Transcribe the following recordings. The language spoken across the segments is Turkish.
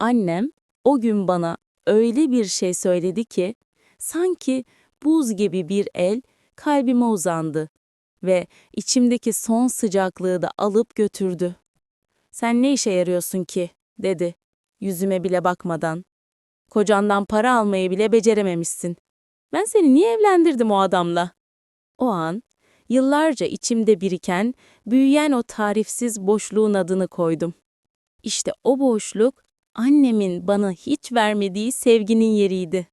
Annem o gün bana öyle bir şey söyledi ki sanki buz gibi bir el kalbime uzandı ve içimdeki son sıcaklığı da alıp götürdü. Sen ne işe yarıyorsun ki? dedi yüzüme bile bakmadan. Kocandan para almayı bile becerememişsin. Ben seni niye evlendirdim o adamla? O an yıllarca içimde biriken, büyüyen o tarifsiz boşluğun adını koydum. İşte o boşluk annemin bana hiç vermediği sevginin yeriydi.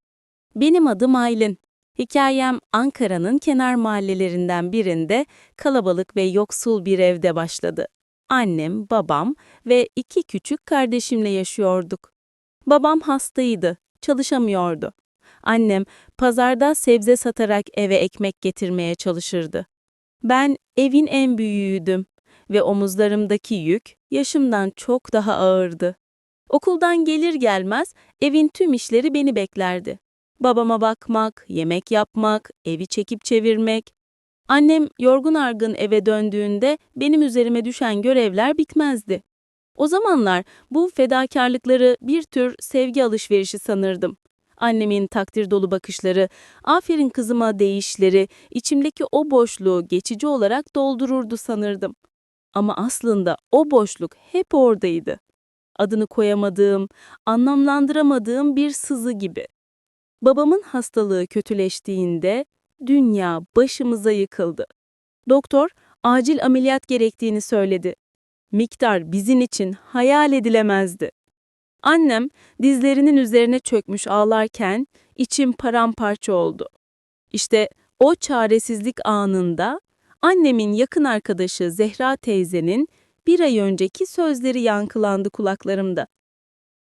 Benim adım Aylin. Hikayem Ankara'nın kenar mahallelerinden birinde kalabalık ve yoksul bir evde başladı. Annem, babam ve iki küçük kardeşimle yaşıyorduk. Babam hastaydı, çalışamıyordu. Annem pazarda sebze satarak eve ekmek getirmeye çalışırdı. Ben evin en büyüğüydüm ve omuzlarımdaki yük yaşımdan çok daha ağırdı. Okuldan gelir gelmez evin tüm işleri beni beklerdi. Babama bakmak, yemek yapmak, evi çekip çevirmek. Annem yorgun argın eve döndüğünde benim üzerime düşen görevler bitmezdi. O zamanlar bu fedakarlıkları bir tür sevgi alışverişi sanırdım. Annemin takdir dolu bakışları, aferin kızıma deyişleri, içimdeki o boşluğu geçici olarak doldururdu sanırdım. Ama aslında o boşluk hep oradaydı. Adını koyamadığım, anlamlandıramadığım bir sızı gibi. Babamın hastalığı kötüleştiğinde dünya başımıza yıkıldı. Doktor acil ameliyat gerektiğini söyledi. Miktar bizim için hayal edilemezdi. Annem dizlerinin üzerine çökmüş ağlarken içim paramparça oldu. İşte o çaresizlik anında annemin yakın arkadaşı Zehra teyzenin bir ay önceki sözleri yankılandı kulaklarımda.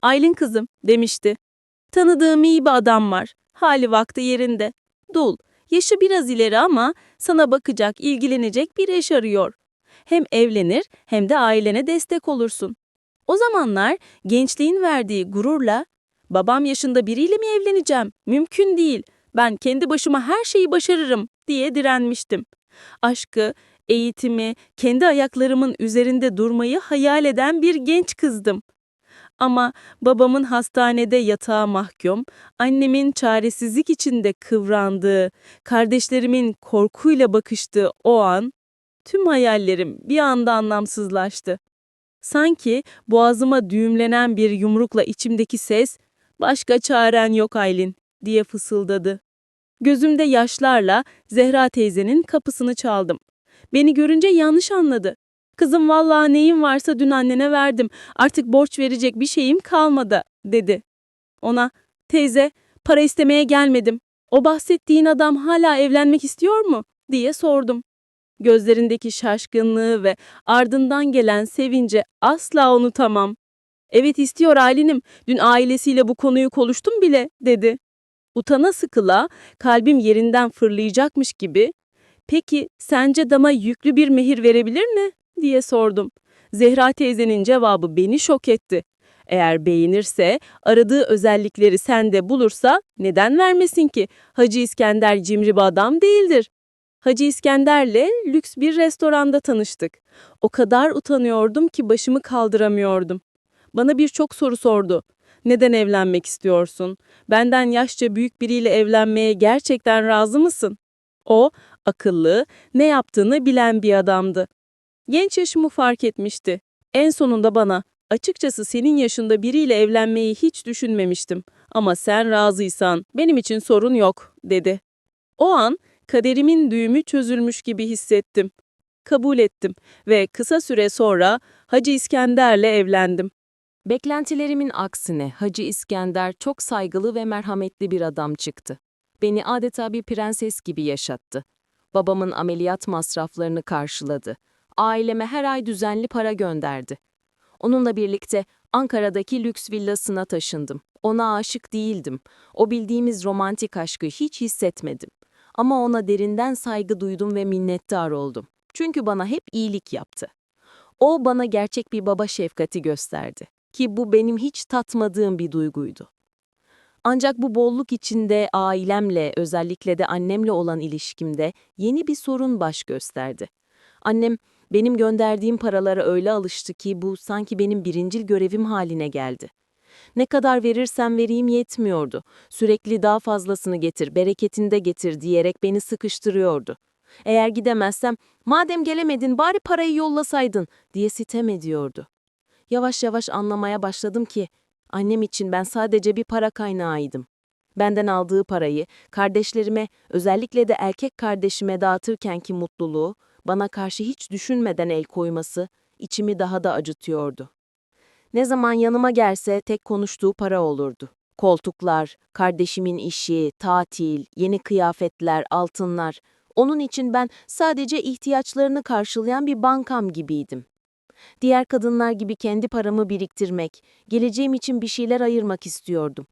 Aylin kızım demişti. Tanıdığım iyi bir adam var. Hali vakti yerinde. Dul. Yaşı biraz ileri ama sana bakacak, ilgilenecek bir eş arıyor. Hem evlenir hem de ailene destek olursun. O zamanlar gençliğin verdiği gururla babam yaşında biriyle mi evleneceğim? Mümkün değil. Ben kendi başıma her şeyi başarırım diye direnmiştim. Aşkı, eğitimi, kendi ayaklarımın üzerinde durmayı hayal eden bir genç kızdım. Ama babamın hastanede yatağa mahkum, annemin çaresizlik içinde kıvrandığı, kardeşlerimin korkuyla bakıştığı o an, tüm hayallerim bir anda anlamsızlaştı. Sanki boğazıma düğümlenen bir yumrukla içimdeki ses, başka çaren yok Aylin, diye fısıldadı. Gözümde yaşlarla Zehra teyzenin kapısını çaldım. Beni görünce yanlış anladı. Kızım vallahi neyim varsa dün annene verdim. Artık borç verecek bir şeyim kalmadı, dedi. Ona, teyze, para istemeye gelmedim. O bahsettiğin adam hala evlenmek istiyor mu? diye sordum. Gözlerindeki şaşkınlığı ve ardından gelen sevince asla unutamam. Evet istiyor Aylin'im, dün ailesiyle bu konuyu konuştum bile, dedi. Utana sıkıla, kalbim yerinden fırlayacakmış gibi, peki sence dama yüklü bir mehir verebilir mi? diye sordum. Zehra teyzenin cevabı beni şok etti. Eğer beğenirse, aradığı özellikleri sende bulursa neden vermesin ki? Hacı İskender cimri bir adam değildir. Hacı İskender'le lüks bir restoranda tanıştık. O kadar utanıyordum ki başımı kaldıramıyordum. Bana birçok soru sordu. Neden evlenmek istiyorsun? Benden yaşça büyük biriyle evlenmeye gerçekten razı mısın? O, akıllı, ne yaptığını bilen bir adamdı. Genç yaşımı fark etmişti. En sonunda bana, açıkçası senin yaşında biriyle evlenmeyi hiç düşünmemiştim. Ama sen razıysan benim için sorun yok, dedi. O an kaderimin düğümü çözülmüş gibi hissettim. Kabul ettim ve kısa süre sonra Hacı İskender'le evlendim. Beklentilerimin aksine Hacı İskender çok saygılı ve merhametli bir adam çıktı. Beni adeta bir prenses gibi yaşattı. Babamın ameliyat masraflarını karşıladı. Aileme her ay düzenli para gönderdi. Onunla birlikte Ankara'daki lüks villasına taşındım. Ona aşık değildim. O bildiğimiz romantik aşkı hiç hissetmedim. Ama ona derinden saygı duydum ve minnettar oldum. Çünkü bana hep iyilik yaptı. O bana gerçek bir baba şefkati gösterdi ki bu benim hiç tatmadığım bir duyguydu. Ancak bu bolluk içinde ailemle, özellikle de annemle olan ilişkimde yeni bir sorun baş gösterdi. Annem benim gönderdiğim paralara öyle alıştı ki bu sanki benim birincil görevim haline geldi. Ne kadar verirsem vereyim yetmiyordu. Sürekli daha fazlasını getir, bereketini de getir diyerek beni sıkıştırıyordu. Eğer gidemezsem, madem gelemedin bari parayı yollasaydın diye sitem ediyordu. Yavaş yavaş anlamaya başladım ki, annem için ben sadece bir para kaynağıydım. Benden aldığı parayı kardeşlerime, özellikle de erkek kardeşime dağıtırkenki mutluluğu, bana karşı hiç düşünmeden el koyması içimi daha da acıtıyordu. Ne zaman yanıma gelse tek konuştuğu para olurdu. Koltuklar, kardeşimin işi, tatil, yeni kıyafetler, altınlar. Onun için ben sadece ihtiyaçlarını karşılayan bir bankam gibiydim. Diğer kadınlar gibi kendi paramı biriktirmek, geleceğim için bir şeyler ayırmak istiyordum.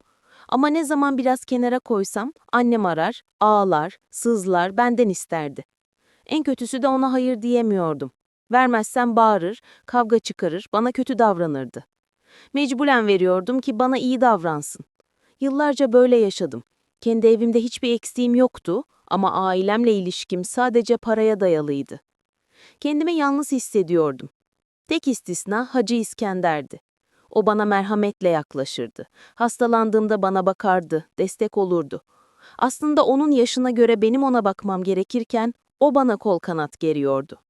Ama ne zaman biraz kenara koysam annem arar, ağlar, sızlar, benden isterdi. En kötüsü de ona hayır diyemiyordum. Vermezsem bağırır, kavga çıkarır, bana kötü davranırdı. Mecburen veriyordum ki bana iyi davransın. Yıllarca böyle yaşadım. Kendi evimde hiçbir eksiğim yoktu ama ailemle ilişkim sadece paraya dayalıydı. Kendimi yalnız hissediyordum. Tek istisna Hacı İskender'di. O bana merhametle yaklaşırdı. Hastalandığımda bana bakardı, destek olurdu. Aslında onun yaşına göre benim ona bakmam gerekirken o bana kol kanat geriyordu.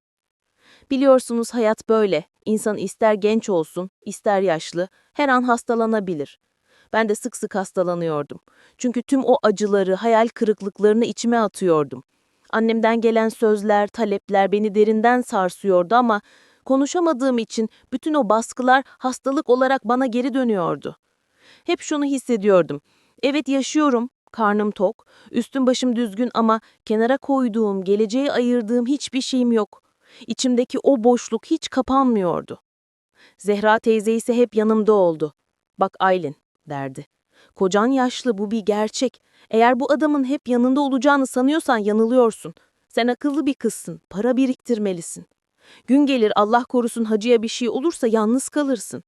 Biliyorsunuz hayat böyle. İnsan ister genç olsun, ister yaşlı, her an hastalanabilir. Ben de sık sık hastalanıyordum. Çünkü tüm o acıları, hayal kırıklıklarını içime atıyordum. Annemden gelen sözler, talepler beni derinden sarsıyordu ama konuşamadığım için bütün o baskılar hastalık olarak bana geri dönüyordu. Hep şunu hissediyordum. Evet yaşıyorum, karnım tok, üstüm başım düzgün ama kenara koyduğum, geleceğe ayırdığım hiçbir şeyim yok. İçimdeki o boşluk hiç kapanmıyordu. Zehra teyze ise hep yanımda oldu. Bak Aylin, derdi. Kocan yaşlı, bu bir gerçek. Eğer bu adamın hep yanında olacağını sanıyorsan yanılıyorsun. Sen akıllı bir kızsın, para biriktirmelisin. Gün gelir Allah korusun hacıya bir şey olursa yalnız kalırsın.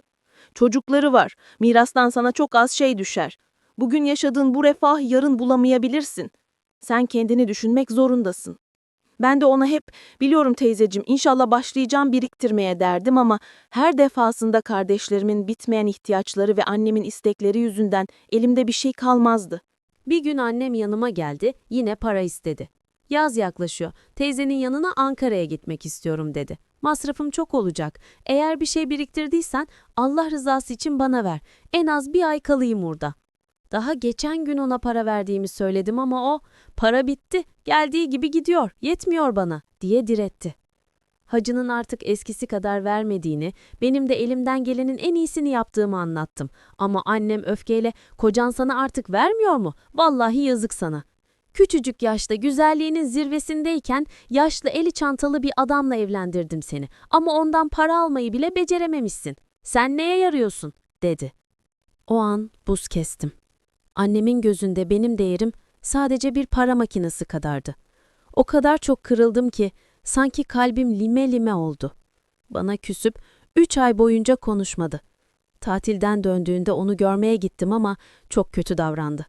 Çocukları var, mirastan sana çok az şey düşer. Bugün yaşadığın bu refah yarın bulamayabilirsin. Sen kendini düşünmek zorundasın. Ben de ona hep biliyorum teyzecim inşallah başlayacağım biriktirmeye derdim ama her defasında kardeşlerimin bitmeyen ihtiyaçları ve annemin istekleri yüzünden elimde bir şey kalmazdı. Bir gün annem yanıma geldi, yine para istedi. Yaz yaklaşıyor. Teyzenin yanına Ankara'ya gitmek istiyorum dedi. Masrafım çok olacak. Eğer bir şey biriktirdiysen Allah rızası için bana ver. En az bir ay kalayım orada. Daha geçen gün ona para verdiğimi söyledim ama o, para bitti, geldiği gibi gidiyor, yetmiyor bana, diye diretti. Hacının artık eskisi kadar vermediğini, benim de elimden gelenin en iyisini yaptığımı anlattım. Ama annem öfkeyle, kocan sana artık vermiyor mu? Vallahi yazık sana. Küçücük yaşta güzelliğinin zirvesindeyken yaşlı eli çantalı bir adamla evlendirdim seni. Ama ondan para almayı bile becerememişsin. Sen neye yarıyorsun? dedi. O an buz kestim. Annemin gözünde benim değerim sadece bir para makinesi kadardı. O kadar çok kırıldım ki sanki kalbim lime lime oldu. Bana küsüp üç ay boyunca konuşmadı. Tatilden döndüğünde onu görmeye gittim ama çok kötü davrandı.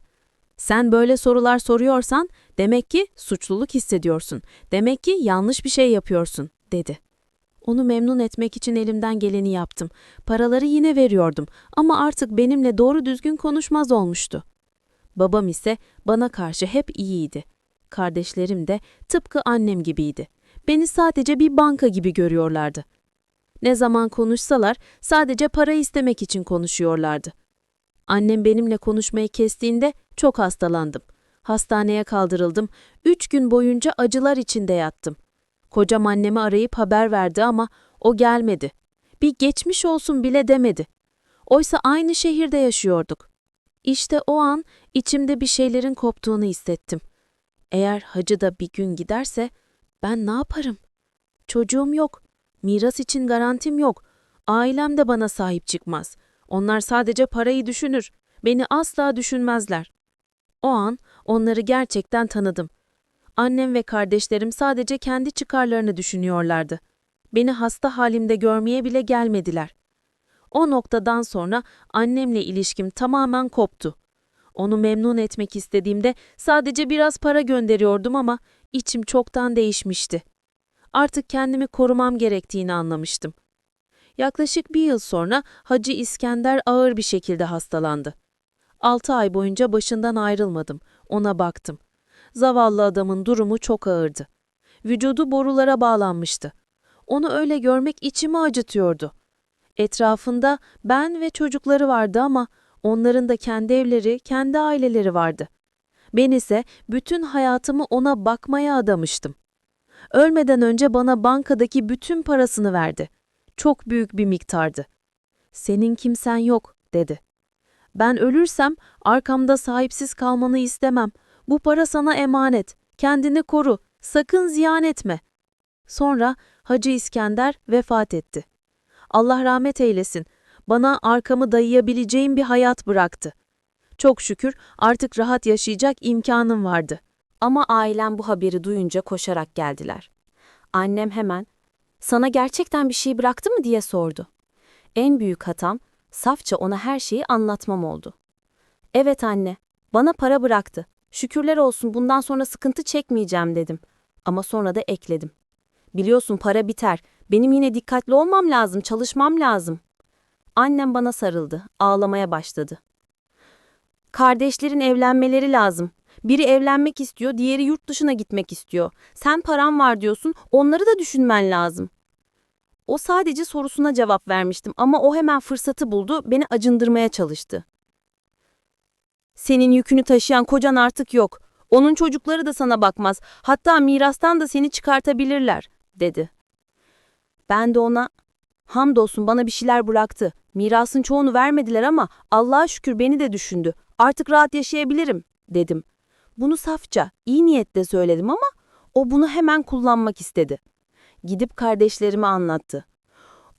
Sen böyle sorular soruyorsan demek ki suçluluk hissediyorsun. Demek ki yanlış bir şey yapıyorsun, dedi. Onu memnun etmek için elimden geleni yaptım. Paraları yine veriyordum ama artık benimle doğru düzgün konuşmaz olmuştu. Babam ise bana karşı hep iyiydi. Kardeşlerim de tıpkı annem gibiydi. Beni sadece bir banka gibi görüyorlardı. Ne zaman konuşsalar sadece para istemek için konuşuyorlardı. Annem benimle konuşmayı kestiğinde çok hastalandım. Hastaneye kaldırıldım. Üç gün boyunca acılar içinde yattım. Kocam annemi arayıp haber verdi ama o gelmedi. Bir geçmiş olsun bile demedi. Oysa aynı şehirde yaşıyorduk. İşte o an içimde bir şeylerin koptuğunu hissettim. Eğer hacı da bir gün giderse ben ne yaparım? Çocuğum yok. Miras için garantim yok. Ailem de bana sahip çıkmaz. Onlar sadece parayı düşünür. Beni asla düşünmezler. O an onları gerçekten tanıdım. Annem ve kardeşlerim sadece kendi çıkarlarını düşünüyorlardı. Beni hasta halimde görmeye bile gelmediler. O noktadan sonra annemle ilişkim tamamen koptu. Onu memnun etmek istediğimde sadece biraz para gönderiyordum ama içim çoktan değişmişti. Artık kendimi korumam gerektiğini anlamıştım. Yaklaşık bir yıl sonra Hacı İskender ağır bir şekilde hastalandı. Altı ay boyunca başından ayrılmadım, ona baktım. Zavallı adamın durumu çok ağırdı. Vücudu borulara bağlanmıştı. Onu öyle görmek içimi acıtıyordu. Etrafında ben ve çocukları vardı ama onların da kendi evleri, kendi aileleri vardı. Ben ise bütün hayatımı ona bakmaya adamıştım. Ölmeden önce bana bankadaki bütün parasını verdi. Çok büyük bir miktardı. Senin kimsen yok, dedi. Ben ölürsem arkamda sahipsiz kalmanı istemem. Bu para sana emanet. Kendini koru. Sakın ziyan etme. Sonra Hacı İskender vefat etti. Allah rahmet eylesin. Bana arkamı dayayabileceğim bir hayat bıraktı. Çok şükür artık rahat yaşayacak imkanım vardı. Ama ailem bu haberi duyunca koşarak geldiler. Annem hemen, sana gerçekten bir şey bıraktı mı diye sordu. En büyük hatam, safça ona her şeyi anlatmam oldu. Evet anne, bana para bıraktı. Şükürler olsun bundan sonra sıkıntı çekmeyeceğim dedim. Ama sonra da ekledim. Biliyorsun para biter. Benim yine dikkatli olmam lazım, çalışmam lazım. Annem bana sarıldı, ağlamaya başladı. Kardeşlerin evlenmeleri lazım. Biri evlenmek istiyor, diğeri yurt dışına gitmek istiyor. Sen paran var diyorsun, onları da düşünmen lazım. O sadece sorusuna cevap vermiştim ama o hemen fırsatı buldu, beni acındırmaya çalıştı. Senin yükünü taşıyan kocan artık yok. Onun çocukları da sana bakmaz. Hatta mirastan da seni çıkartabilirler, dedi. Ben de ona, hamdolsun bana bir şeyler bıraktı. Mirasın çoğunu vermediler ama Allah'a şükür beni de düşündü. Artık rahat yaşayabilirim, dedim. Bunu safça, iyi niyetle söyledim ama o bunu hemen kullanmak istedi. Gidip kardeşlerime anlattı.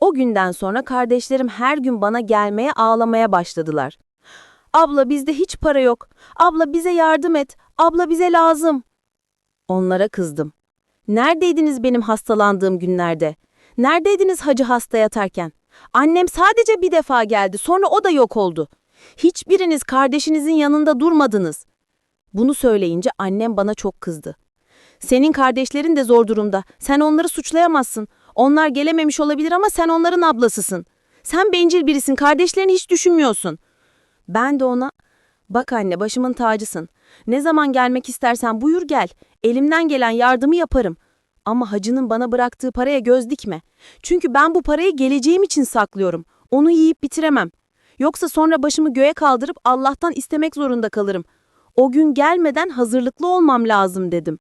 O günden sonra kardeşlerim her gün bana gelmeye ağlamaya başladılar. Abla bizde hiç para yok. Abla bize yardım et. Abla bize lazım. Onlara kızdım. Neredeydiniz benim hastalandığım günlerde? Neredeydiniz hacı hasta yatarken? Annem sadece bir defa geldi, sonra o da yok oldu. Hiçbiriniz kardeşinizin yanında durmadınız. Bunu söyleyince annem bana çok kızdı. Senin kardeşlerin de zor durumda. Sen onları suçlayamazsın. Onlar gelememiş olabilir ama sen onların ablasısın. Sen bencil birisin, kardeşlerini hiç düşünmüyorsun. Ben de ona, bak anne başımın tacısın. Ne zaman gelmek istersen buyur gel. Elimden gelen yardımı yaparım. Ama hacının bana bıraktığı paraya göz dikme. Çünkü ben bu parayı geleceğim için saklıyorum. Onu yiyip bitiremem. Yoksa sonra başımı göğe kaldırıp Allah'tan istemek zorunda kalırım. O gün gelmeden hazırlıklı olmam lazım dedim.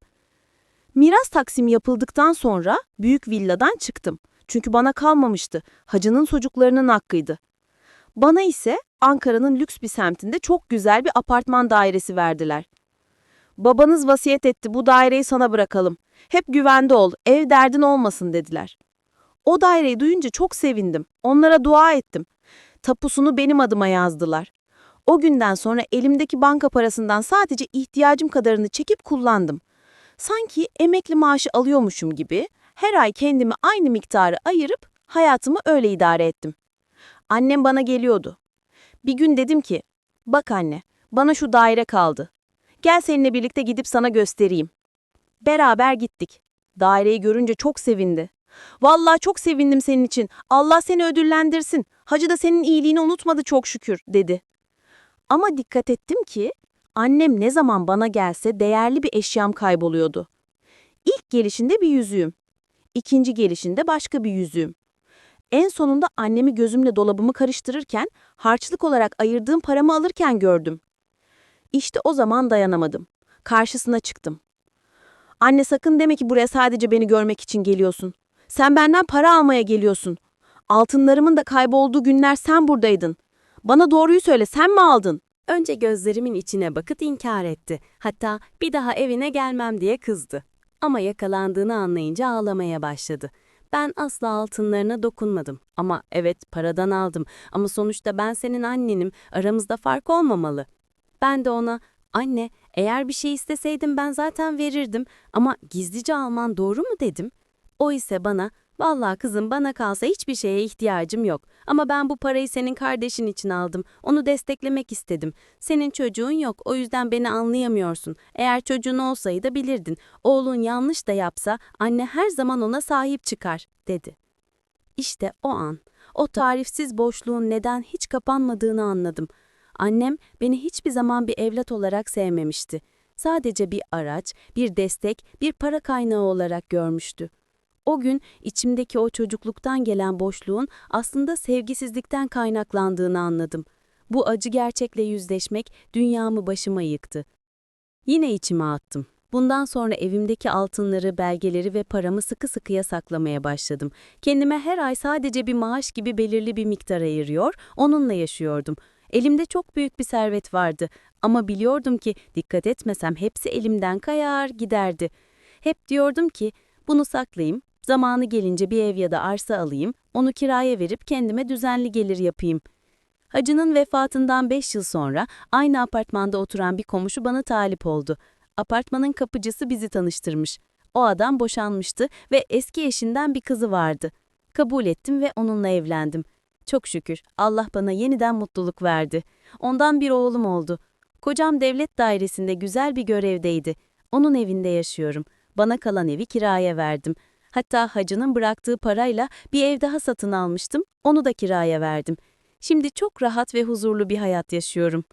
Miras taksimi yapıldıktan sonra büyük villadan çıktım. Çünkü bana kalmamıştı. Hacının çocuklarının hakkıydı. Bana ise Ankara'nın lüks bir semtinde çok güzel bir apartman dairesi verdiler. Babanız vasiyet etti bu daireyi sana bırakalım. Hep güvende ol, ev derdin olmasın dediler. O daireyi duyunca çok sevindim. Onlara dua ettim. Tapusunu benim adıma yazdılar. O günden sonra elimdeki banka parasından sadece ihtiyacım kadarını çekip kullandım. Sanki emekli maaşı alıyormuşum gibi her ay kendime aynı miktarı ayırıp hayatımı öyle idare ettim. Annem bana geliyordu. Bir gün dedim ki, bak anne, bana şu daire kaldı. Gel seninle birlikte gidip sana göstereyim. Beraber gittik. Daireyi görünce çok sevindi. Vallahi çok sevindim senin için. Allah seni ödüllendirsin. Hacı da senin iyiliğini unutmadı çok şükür, dedi. Ama dikkat ettim ki, annem ne zaman bana gelse değerli bir eşyam kayboluyordu. İlk gelişinde bir yüzüğüm. ikinci gelişinde başka bir yüzüğüm. En sonunda annemi gözümle dolabımı karıştırırken, harçlık olarak ayırdığım paramı alırken gördüm. İşte o zaman dayanamadım. Karşısına çıktım. Anne sakın deme ki buraya sadece beni görmek için geliyorsun. Sen benden para almaya geliyorsun. Altınlarımın da kaybolduğu günler sen buradaydın. Bana doğruyu söyle sen mi aldın? Önce gözlerimin içine bakıp inkar etti. Hatta bir daha evine gelmem diye kızdı. Ama yakalandığını anlayınca ağlamaya başladı. Ben asla altınlarına dokunmadım. Ama evet paradan aldım. Ama sonuçta ben senin annenim. Aramızda fark olmamalı. Ben de ona anne eğer bir şey isteseydim ben zaten verirdim ama gizlice alman doğru mu dedim. O ise bana vallahi kızım bana kalsa hiçbir şeye ihtiyacım yok ama ben bu parayı senin kardeşin için aldım. Onu desteklemek istedim. Senin çocuğun yok o yüzden beni anlayamıyorsun. Eğer çocuğun olsaydı bilirdin. Oğlun yanlış da yapsa anne her zaman ona sahip çıkar dedi. İşte o an O tarifsiz boşluğun neden hiç kapanmadığını anladım. Annem beni hiçbir zaman bir evlat olarak sevmemişti. Sadece bir araç, bir destek, bir para kaynağı olarak görmüştü. O gün içimdeki o çocukluktan gelen boşluğun aslında sevgisizlikten kaynaklandığını anladım. Bu acı gerçekle yüzleşmek dünyamı başıma yıktı. Yine içime attım. Bundan sonra evimdeki altınları, belgeleri ve paramı sıkı sıkıya saklamaya başladım. Kendime her ay sadece bir maaş gibi belirli bir miktar ayırıyor, onunla yaşıyordum. Elimde çok büyük bir servet vardı ama biliyordum ki dikkat etmesem hepsi elimden kayar giderdi. Hep diyordum ki bunu saklayayım, zamanı gelince bir ev ya da arsa alayım, onu kiraya verip kendime düzenli gelir yapayım. Hacı'nın vefatından 5 yıl sonra aynı apartmanda oturan bir komşu bana talip oldu. Apartmanın kapıcısı bizi tanıştırmış. O adam boşanmıştı ve eski eşinden bir kızı vardı. Kabul ettim ve onunla evlendim. Çok şükür Allah bana yeniden mutluluk verdi. Ondan bir oğlum oldu. Kocam devlet dairesinde güzel bir görevdeydi. Onun evinde yaşıyorum. Bana kalan evi kiraya verdim. Hatta hacının bıraktığı parayla bir ev daha satın almıştım. Onu da kiraya verdim. Şimdi çok rahat ve huzurlu bir hayat yaşıyorum.